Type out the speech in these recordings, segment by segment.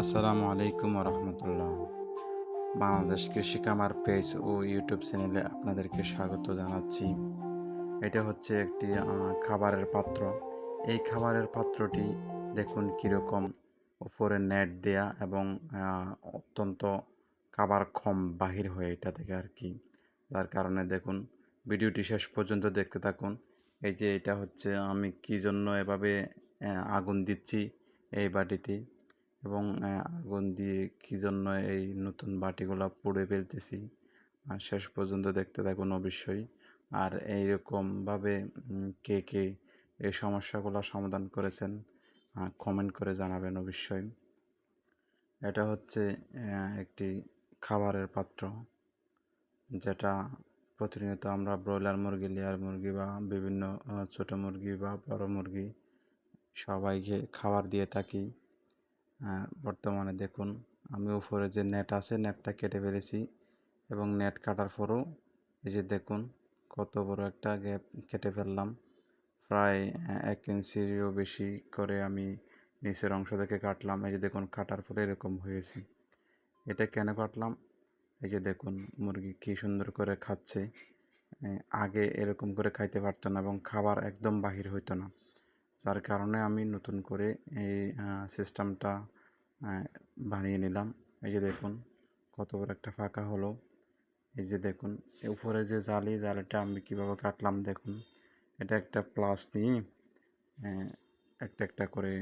আসসালামু আলাইকুম রহমতুল্লাহ বাংলাদেশ কৃষি কামার পেজ ও ইউটিউব চ্যানেলে আপনাদেরকে স্বাগত জানাচ্ছি। এটা হচ্ছে একটি খাবারের পাত্র। এই খাবারের পাত্রটি দেখুন কীরকম। উপরে নেট দেয়া এবং অত্যন্ত খাবার কম বাহির হয়ে এটা থেকে আর কি। যার কারণে দেখুন, ভিডিওটি শেষ পর্যন্ত দেখতে থাকুন। এই যে এটা হচ্ছে, আমি কি জন্য এভাবে আগুন দিচ্ছি এই বাটিতে? এবং আগুন দিয়ে কী জন্য এই নতুন বাটিগুলো পুড়ে ফেলতেছি? শেষ পর্যন্ত দেখতে থাকুন অবশ্যই। আর এইরকমভাবে কে কে এই সমস্যাগুলো সমাধান করেছেন কমেন্ট করে জানাবেন অবশ্যই। এটা হচ্ছে একটি খাবারের পাত্র, যেটা প্রতিনিয়ত আমরা ব্রয়লার মুরগি, লেয়ার মুরগি বা বিভিন্ন ছোট মুরগি বা বড় মুরগি সবাইকে খাবার দিয়ে থাকি। বর্তমানে দেখুন, আমি উপরে যে নেট আছে নেটটা কেটে ফেলেছি এবং নেট কাটার পরও এই যে দেখুন, কত বড় একটা গ্যাপ কেটে ফেললাম। প্রায় এক ইঞ্চিরও বেশি করে আমি নিচের অংশ থেকে কাটলাম। এই যে দেখুন, কাটার পরে এরকম হয়েছে। এটা কেন কাটলাম? এই যে দেখুন, মুরগি কী সুন্দর করে খাচ্ছে। আগে এরকম করে খাইতে পারতো না এবং খাবার একদম বাহির হইতো না। যার কারণে আমি নতুন করে এই সিস্টেমটা বানিয়ে নিলাম। এই যে দেখুন, কত বড় একটা ফাঁকা হলো। এই যে দেখুন উপরে যে জালি, জালিটা আমি কীভাবে কাটলাম দেখুন। এটা একটা প্লাস নিয়ে একটা একটা করে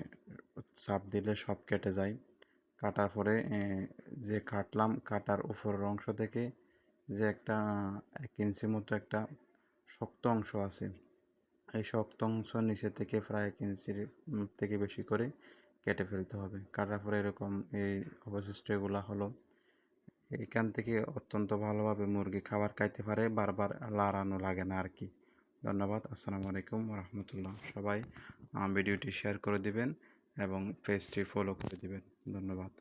চাপ দিলে সব কেটে যায়। কাটার পরে যে কাটলাম, কাটার উপরের অংশ থেকে যে একটা, এক ইঞ্চি মতো একটা শক্ত অংশ আছে। এই শক্ত অংশ নিচে থেকে প্রায় এক ইঞ্চির থেকে বেশি করে কেটে ফেলতে হবে। কাটার পরে এরকম এই অবশিষ্ট এগুলা হলো, এখান থেকে অত্যন্ত ভালোভাবে মুরগি খাবার খাইতে পারে, বারবার লাড়ানো লাগে না আর কি ধন্যবাদ, আসসালামু আলাইকুম রহমতুল্লাহ সবাই ভিডিওটি শেয়ার করে দিবেন এবং পেজটি ফলো করে দিবেন। ধন্যবাদ।